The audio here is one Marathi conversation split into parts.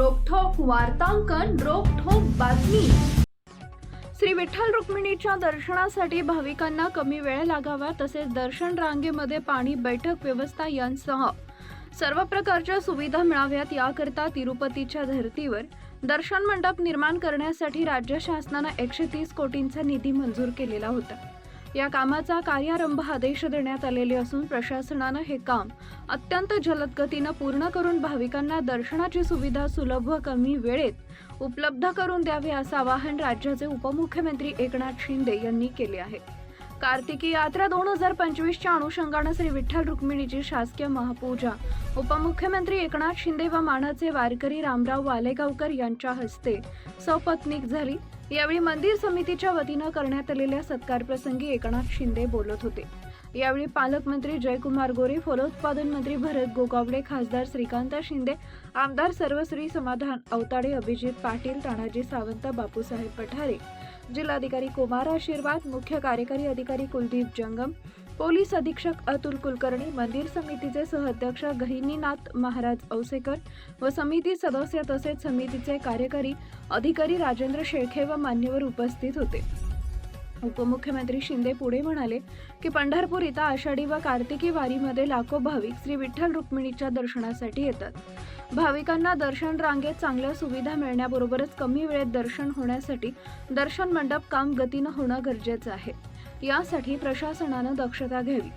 वार्तांकन रोखोक बातमी. श्री विठ्ठल रुक्मिणीच्या दर्शनासाठी भाविकांना कमी वेळ लागावा तसेच दर्शन रांगेमध्ये पाणी बैठक व्यवस्था यांसह सर्व प्रकारच्या सुविधा मिळाव्यात. याकरता तिरुपतीच्या धर्तीवर दर्शन मंडप निर्माण करण्यासाठी राज्य शासनानं एकशे तीस कोटींचा निधी मंजूर केलेला होता. या कामाचा कार्यारंभ आदेश देण्यात आलेले असून प्रशासनानं हे काम अत्यंत जलद गतीनं पूर्ण करून भाविकांना दर्शनाची सुविधा सुलभ व कमी वेळेत उपलब्ध करून द्यावे असं आवाहन राज्याचे उपमुख्यमंत्री एकनाथ शिंदे यांनी केले आहे. कार्तिकी यात्रा दोन हजार पंचवीसच्या अनुषंगानं श्री विठ्ठल रुक्मिणीची शासकीय महापूजा. उपमुख्यमंत्री एकनाथ शिंदे व मानाचे वारकरी रामराव वालेगावकर यांच्या हस्ते सपत्नीक झाली. यावेळी मंदिर समितीच्या वतीनं करण्यात आलेल्या सत्कारप्रसंगी एकनाथ शिंदे बोलत होते. यावेळी पालकमंत्री जयकुमार गोरे फलोत्पादन मंत्री भरत गोगावले खासदार श्रीकांत शिंदे आमदार सर्वश्री समाधान अवताडे अभिजित पाटील तानाजी सावंत बापूसाहेब पठारे जिल्हाधिकारी कुमार आशीर्वाद मुख्य कार्यकारी अधिकारी कुलदीप जंगम पोलीस अधीक्षक अतुल कुलकर्णी मंदिर समितीचे सहअध्यक्ष गहिनीनाथ महाराज औसेकर व समिती सदस्य तसेच समितीचे कार्यकारी अधिकारी राजेंद्र शेळखे व मान्यवर उपस्थित होते. उपमुख्यमंत्री शिंदे पुढे म्हणाले की पंढरपूर इथं आषाढी व कार्तिकी वारीमध्ये लाखो भाविक श्री विठ्ठल रुक्मिणीच्या दर्शनासाठी येतात. भाविकांना दर्शन रांगेत चांगल्या सुविधा मिळण्याबरोबरच कमी वेळेत दर्शन होण्यासाठी दर्शन मंडप काम गतीनं होणं गरजेचं आहे. यासाठी प्रशासनानं दक्षता घ्यावी.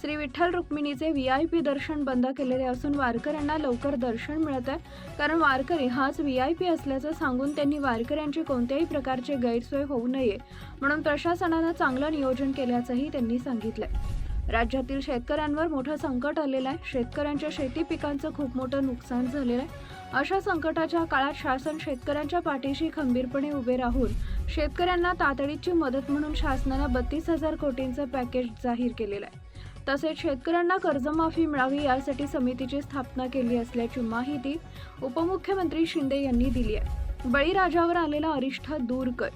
श्री विठ्ठल रुक्मिणीचे व्ही आय पी दर्शन बंद केलेले असून वारकऱ्यांना लवकर दर्शन मिळत आहे कारण वारकरी हाच व्ही आय पी असल्याचं सांगून त्यांनी वारकऱ्यांची कोणत्याही प्रकारची गैरसोय होऊ नये म्हणून प्रशासनानं चांगलं नियोजन केल्याचंही त्यांनी सांगितलंय. राज्यातील शेतकऱ्यांवर मोठं संकट आलेलं आहे. शेतकऱ्यांच्या शेती पिकांचं खूप मोठं नुकसान झालेलं आहे. अशा संकटाच्या काळात शासन शेतकऱ्यांच्या पाठीशी खंबीरपणे उभे राहून शेतकऱ्यांना तातडीची मदत म्हणून शासनानं बत्तीस हजार कोटींचं पॅकेज जाहीर केलेलं आहे. तसेच शेतकऱ्यांना कर्जमाफी मिळावी यासाठी समितीची स्थापना केली असल्याची माहिती उपमुख्यमंत्री शिंदे यांनी दिली आहे. बळीराजावर आलेला अरिष्ठ दूर कर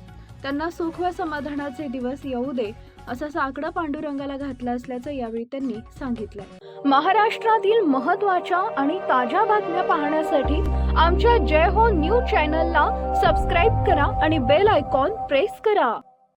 त्यांना सुख व समाधानाचे दिवस येऊ दे असं साकडा पांडुरंगाला घातलं असल्याचं यावेळी त्यांनी सांगितलं. महाराष्ट्रातील महत्त्वाच्या आणि ताज्या बातम्या पाहण्यासाठी आमच्या जय हो न्यूज चॅनलला सबस्क्राईब करा आणि बेल आयकॉन प्रेस करा.